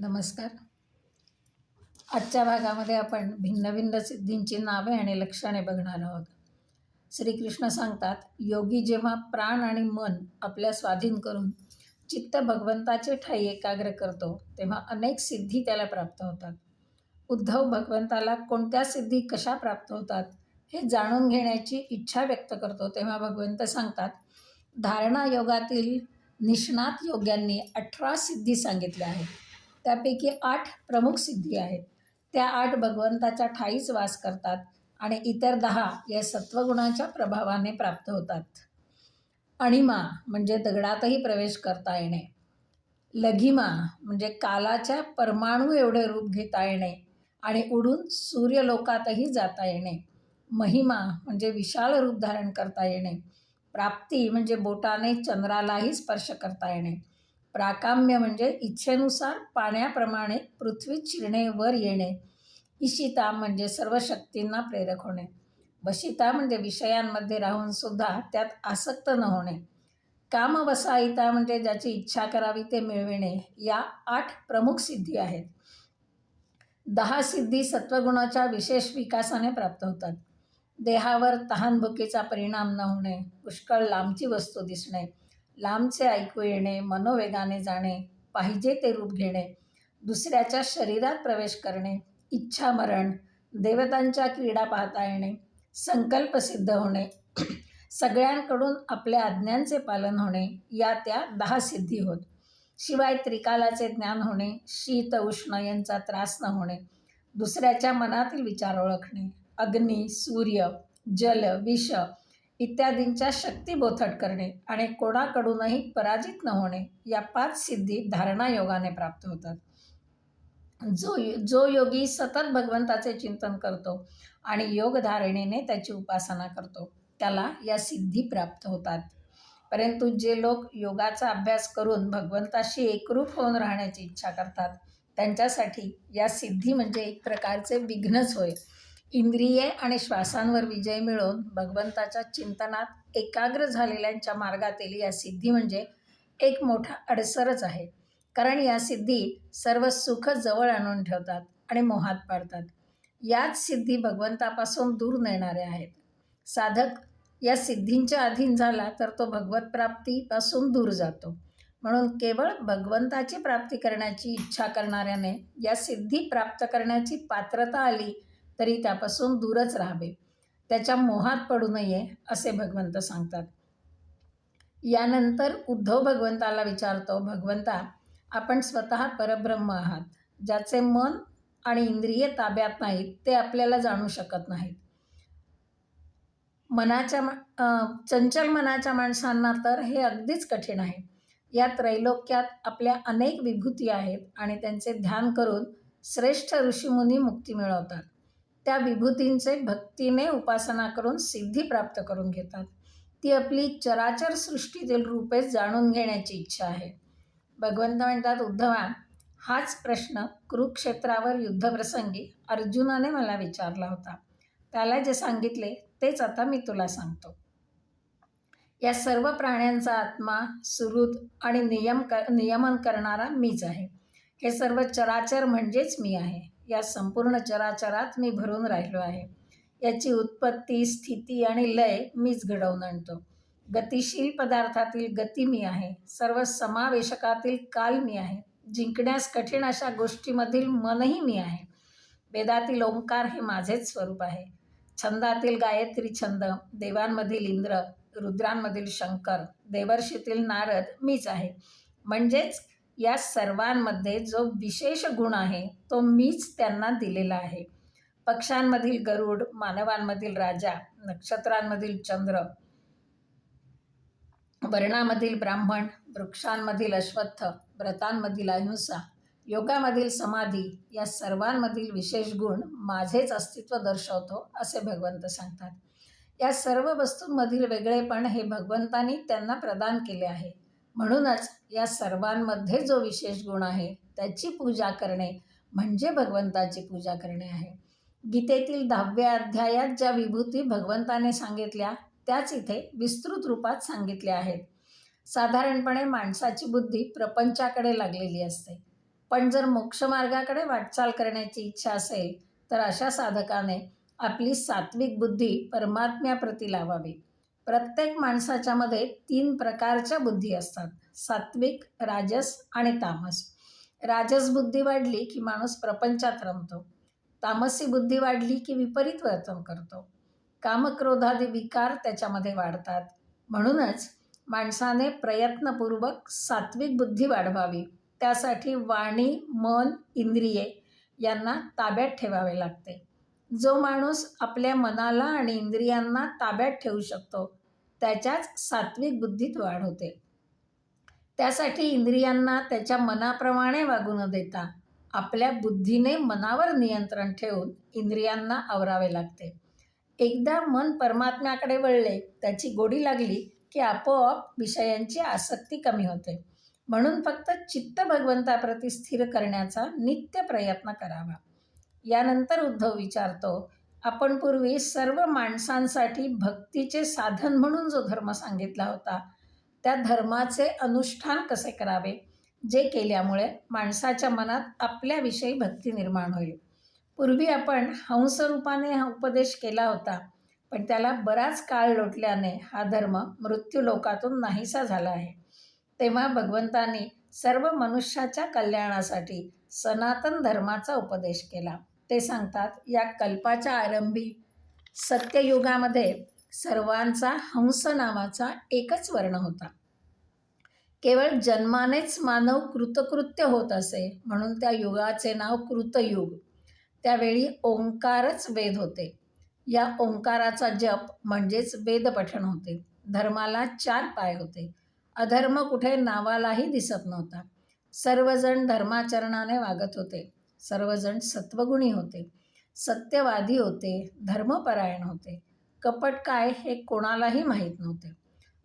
नमस्कार. आजच्या भागामध्ये आपण भिन्न भिन्न सिद्धींची नावे आणि लक्षणे बघणार आहोत. श्रीकृष्ण सांगतात योगी जेव्हा प्राण आणि मन आपल्या स्वाधीन करून चित्त भगवंताचे ठाई एकाग्र करतो तेव्हा अनेक सिद्धी त्याला प्राप्त होतात. उद्धव भगवंताला कोणत्या सिद्धी कशा प्राप्त होतात हे जाणून घेण्याची इच्छा व्यक्त करतो. तेव्हा भगवंत सांगतात धारणा योगातील निष्णात योग्यांनी अठरा सिद्धी सांगितल्या आहेत. त्यापैकी आठ प्रमुख सिद्धी आहेत. त्या आठ भगवंताच्या ठाईच वास करतात आणि इतर दहा या सत्वगुणाच्या प्रभावाने प्राप्त होतात. अणिमा म्हणजे दगडातही प्रवेश करता येणे. लघिमा म्हणजे कालाच्या परमाणू एवढे रूप घेता येणे आणि उडून सूर्यलोकातही जाता येणे. महिमा म्हणजे विशाल रूप धारण करता येणे. प्राप्ती म्हणजे बोटाने चंद्रालाही स्पर्श करता येणे. प्राकाम्य म्हणजे इच्छेनुसार पाण्याप्रमाणे पृथ्वीत शिरणे वर येणे. इशिता म्हणजे सर्व शक्तींना प्रेरक होणे. वशिता म्हणजे विषयांमध्ये राहून सुद्धा त्यात आसक्त न होणे. कामवसायिता म्हणजे ज्याची इच्छा करावी ते मिळविणे या आठ प्रमुख सिद्धी आहेत. दहा सिद्धी सत्वगुणाच्या विशेष विकासाने प्राप्त होतात. देहावर तहानभुकीचा परिणाम न होणे पुष्कळ लांबची वस्तू दिसणे लांबचे ऐकू येणे मनोवेगाने जाणे पाहिजे ते रूप घेणे दुसऱ्याच्या शरीरात प्रवेश करणे इच्छा मरण देवतांच्या क्रीडा पाहता येणे संकल्प सिद्ध होणे सगळ्यांकडून आपल्या आज्ञांचे पालन होणे या त्या दहा सिद्धी होत. शिवाय त्रिकालाचे ज्ञान होणे शीत उष्ण यांचा त्रास न होणे दुसऱ्याच्या मनातील विचार ओळखणे अग्नी सूर्य जल विष इत्यादींच्या शक्ती बोथट करणे आणि कोणाकडूनही पराजित न होणे या पाच सिद्धी धारणा योगाने प्राप्त होतात. जो जो योगी सतत भगवंताचे चिंतन करतो आणि योगधारणेने त्याची उपासना करतो त्याला या सिद्धी प्राप्त होतात. परंतु जे लोक योगाचा अभ्यास करून भगवंताशी एकरूप होऊन राहण्याची इच्छा करतात त्यांच्यासाठी या सिद्धी म्हणजे एक प्रकारचे विघ्नच होय. इंद्रिये आणि श्वासांवर विजय मिळवून भगवंताच्या चिंतनात एकाग्र झालेल्यांच्या मार्गातील या सिद्धी म्हणजे एक मोठा अडसरच आहे. कारण या सिद्धी सर्व सुख जवळ आणून ठेवतात आणि मोहात पाडतात. याच सिद्धी भगवंतापासून दूर नेणाऱ्या आहेत. साधक या सिद्धींच्या अधीन झाला तर तो भगवत प्राप्तीपासून दूर जातो. म्हणून केवळ भगवंताची प्राप्ती करण्याची इच्छा करणाऱ्याने या सिद्धी प्राप्त करण्याची पात्रता आली तरी त्यापासून दूरच राहावे. त्याच्या मोहात पडू नये असे भगवंत सांगतात. यानंतर उद्धव भगवंताला विचारतो भगवंता आपण स्वतः परब्रह्म आहात. ज्याचे मन आणि इंद्रिय ताब्यात नाहीत ते आपल्याला जाणू शकत नाहीत. मनाच्या चंचल मनाच्या माणसांना तर हे अगदीच कठीण आहे. या त्रैलोक्यात आपल्या अनेक विभूती आहेत आणि त्यांचे ध्यान करून श्रेष्ठ ऋषीमुनी मुक्ती मिळवतात. त्या विभूतींचे भक्तीने उपासना करून सिद्धी प्राप्त करून घेतात. ती आपली चराचर सृष्टीतील रूपे जाणून घेण्याची इच्छा आहे. भगवंत म्हणतात उद्धवा हाच प्रश्न कुरुक्षेत्रावर युद्धप्रसंगी अर्जुनाने मला विचारला होता. त्याला जे सांगितले तेच आता मी तुला सांगतो. या सर्व प्राण्यांचा आत्मा सुहृद आणि नियम क नियमन करणारा मीच आहे. हे सर्व चराचर म्हणजेच मी आहे. या संपूर्ण चराचरात मी भरून राहिलो आहे. याची उत्पत्ती स्थिती आणि लय मीच घडवून आणतो. गतिशील पदार्थातील गती मी आहे. सर्व समावेशकातील काल मी आहे. जिंकण्यास कठीण अशा गोष्टीमधील मनही मी आहे. वेदातील ओंकार हे माझेच स्वरूप आहे. छंदातील गायत्री छंद देवांमधील इंद्र रुद्रांमधील शंकर देवर्षीतील नारद मीच आहे. म्हणजेच या सर्वांमध्ये जो विशेष गुण आहे तो मीच त्यांना दिलेला आहे. पक्ष्यांमधील गरुड मानवांमधील राजा नक्षत्रांमधील चंद्र वर्णामधील ब्राह्मण वृक्षांमधील अश्वत्थ व्रतांमधील अहिंसा योगामधील समाधी या सर्वांमधील विशेष गुण माझेच अस्तित्व दर्शवतो असे भगवंत सांगतात. या सर्व वस्तूंमधील वेगळेपण हे भगवंतांनी त्यांना प्रदान केले आहे. म्हणूनच या सर्वांमध्ये जो विशेष गुण आहे त्याची पूजा करणे म्हणजे भगवंताची पूजा करणे आहे. गीतेतील दहाव्या अध्यायात ज्या विभूती भगवंताने सांगितल्या त्याच इथे विस्तृत रूपात सांगितल्या आहेत. साधारणपणे माणसाची बुद्धी प्रपंचाकडे लागलेली असते. पण जर मोक्षमार्गाकडे वाटचाल करण्याची इच्छा असेल तर अशा साधकाने आपली सात्विक बुद्धी परमात्म्याप्रती लावावी. प्रत्येक माणसाच्यामध्ये तीन प्रकारच्या बुद्धी असतात. सात्विक राजस आणि तामस. राजस बुद्धी वाढली की माणूस प्रपंचात रमतो. तामसी बुद्धी वाढली की विपरीत वर्तन करतो. कामक्रोधादी विकार त्याच्यामध्ये वाढतात. म्हणूनच माणसाने प्रयत्नपूर्वक सात्विक बुद्धी वाढवावी. त्यासाठी वाणी मन इंद्रिये यांना ताब्यात ठेवावे लागते. जो माणूस आपल्या मनाला आणि इंद्रियांना ताब्यात ठेवू शकतो त्याच्याच सात्विक बुद्धीत वाढ होते. त्यासाठी इंद्रियांना त्याच्या मनाप्रमाणे वागू न देता आपल्या बुद्धीने मनावर नियंत्रण ठेवून इंद्रियांना आवरावे लागते. एकदा मन परमात्म्याकडे वळले त्याची गोडी लागली की आपोआप विषयांची आसक्ती कमी होते. म्हणून फक्त चित्त भगवंताप्रती स्थिर करण्याचा नित्य प्रयत्न करावा. यानंतर उद्धव विचारतो आपण पूर्वी सर्व माणसांसाठी भक्तीचे साधन म्हणून जो धर्म सांगितला होता त्या धर्माचे अनुष्ठान कसे करावे? जे केल्यामुळे माणसाच्या मनात आपल्याविषयी भक्ती निर्माण होईल. पूर्वी आपण हंसरूपाने हा उपदेश केला होता पण त्याला बराच काळ लोटल्याने हा धर्म मृत्यू लोकातून नाहीसा झाला आहे. तेव्हा भगवंतांनी सर्व मनुष्याच्या कल्याणासाठी सनातन धर्माचा उपदेश केला. ते सांगतात या कल्पाच्या आरंभी सत्ययुगामध्ये सर्वांचा हंस नावाचा एकच वर्ण होता. केवळ जन्मानेच मानव कृतकृत्य होत असे म्हणून त्या युगाचे नाव कृतयुग. त्यावेळी ओंकारच वेद होते. या ओंकाराचा जप म्हणजेच वेदपठण होते. धर्माला चार पाय होते. अधर्म कुठे नावालाही दिसत नव्हता. सर्वजण धर्माचरणाने वागत होते. सर्वजण सत्वगुणी होते. सत्यवादी होते धर्मपरायण होते. कपट काय हे कोणालाही माहीत नव्हते.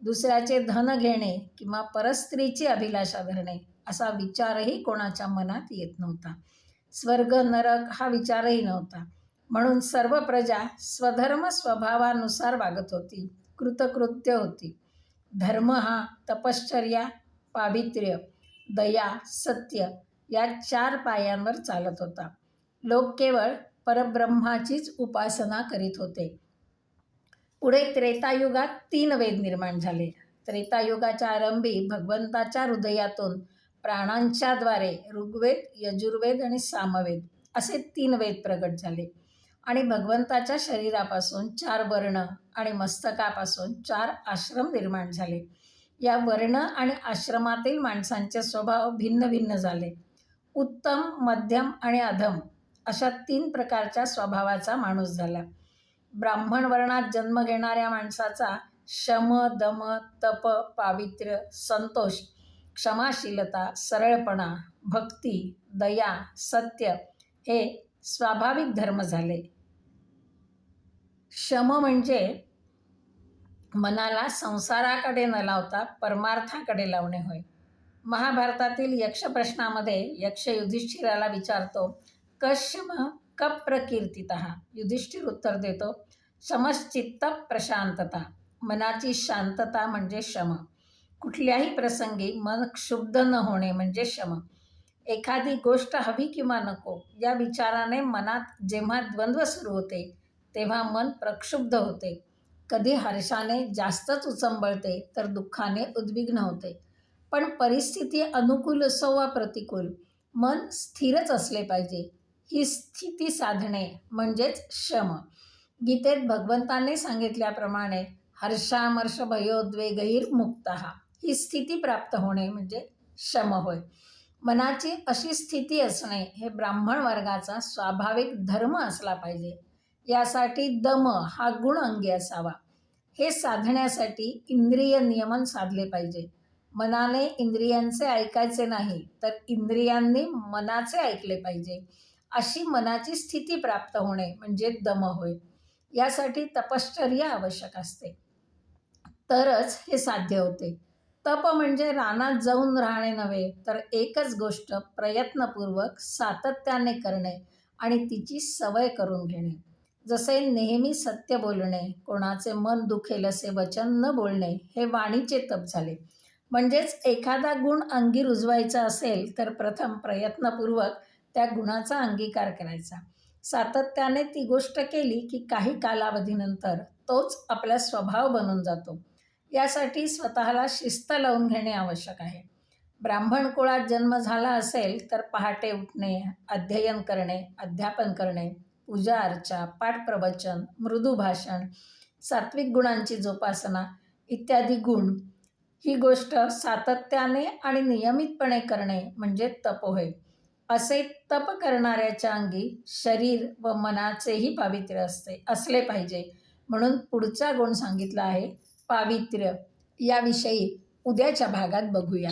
दुसऱ्याचे धन घेणे किंवा परस्त्रीची अभिलाषा धरणे असा विचारही कोणाच्या मनात येत नव्हता. स्वर्ग नरक हा विचारही नव्हता. म्हणून सर्व प्रजा स्वधर्म स्वभावानुसार वागत होती कृतकृत्य होती. धर्म हा तपश्चर्या पावित्र्य दया सत्य या चार पायांवर चालत होता. लोक केवळ परब्रह्माचीच उपासना करीत होते. पुढे त्रेतायुगात तीन वेद निर्माण झाले. त्रेतायुगाच्या आरंभी भगवंताच्या हृदयातून प्राणांच्याद्वारे ऋग्वेद यजुर्वेद आणि सामवेद असे तीन वेद प्रगट झाले. आणि भगवंताच्या शरीरापासून चार वर्ण आणि मस्तकापासून चार आश्रम निर्माण झाले. या वर्ण आणि आश्रमातील माणसांचे स्वभाव भिन्न भिन्न झाले. उत्तम मध्यम आणि अधम अशा तीन प्रकारच्या स्वभावाचा माणूस झाला. ब्राह्मण वर्णात जन्म घेणाऱ्या माणसाचा शम दम तप पावित्र्य संतोष क्षमाशीलता सरळपणा भक्ती दया सत्य हे स्वाभाविक धर्म झाले. शम म्हणजे मनाला संसाराकडे न लावता परमार्थाकडे लावणे होय. महाभारतातील यक्ष प्रश्नामध्ये यक्ष युधिष्ठिराला विचारतो कश्यम कप युधिष्ठिर उत्तर देतो समश्चित्त प्रशांतता मनाची शांतता म्हणजे शम. कुठल्याही प्रसंगी मन क्षुब्ध न होणे म्हणजे शम. एखादी गोष्ट हवी किंवा नको या विचाराने मनात जेव्हा द्वंद्व सुरू होते तेव्हा मन प्रक्षुब्ध होते. कधी हर्षाने जास्तच उचंबळते तर दुःखाने उद्विग्न होते. पण परिस्थिती अनुकूल असो वा प्रतिकूल. मन स्थिरच असले पाहिजे. ही स्थिती साधणे म्हणजेच शम. गीतेत भगवंताने सांगितल्याप्रमाणे हर्षामर्ष भयोद्वेगैर मुक्त. ही स्थिती प्राप्त होणे म्हणजे शम होय. मनाची अशी स्थिती असणे हे ब्राह्मण वर्गाचा स्वाभाविक धर्म असला पाहिजे. यासाठी दम हा गुण अंगी असावा. हे साधण्यासाठी इंद्रिय नियमन साधले पाहिजे. मनाने इंद्रियांचे ऐकायचे नाही तर इंद्रियांनी मनाचे ऐकले पाहिजे. अशी मनाची स्थिती प्राप्त होणे म्हणजे दम होय. यासाठी तपश्चर्या आवश्यक असते. तरच हे साध्य होते. तप म्हणजे रानात जाऊन राहणे नव्हे तर एकच गोष्ट प्रयत्नपूर्वक सातत्याने करणे आणि तिची सवय करून घेणे. जसे नेहमी सत्य बोलणे कोणाचे मन दुखेल असे वचन न बोलणे हे वाणीचे तप झाले. म्हणजेच एखादा गुण अंगी रुजवायचा असेल तर प्रथम प्रयत्नपूर्वक त्या गुणाचा अंगीकार करायचा. सातत्याने ती गोष्ट केली की काही कालावधीनंतर तोच आपला स्वभाव बनून जातो. यासाठी स्वतःला शिस्त लावून घेणे आवश्यक आहे. ब्राह्मण कुळात जन्म झाला असेल तर पहाटे उठणे अध्ययन करणे अध्यापन करणे पूजा अर्चा पाठप्रवचन मृदू भाषण सात्विक गुणांची जोपासना इत्यादी गुण ही गोष्ट सातत्याने आणि नियमितपणे करणे म्हणजे तप होय. असे तप करणाऱ्याच्या अंगी शरीर व मनाचेही पावित्र्य असते असले पाहिजे. म्हणून पुढचा गुण सांगितला आहे पावित्र्य. याविषयी उद्याच्या भागात बघूया.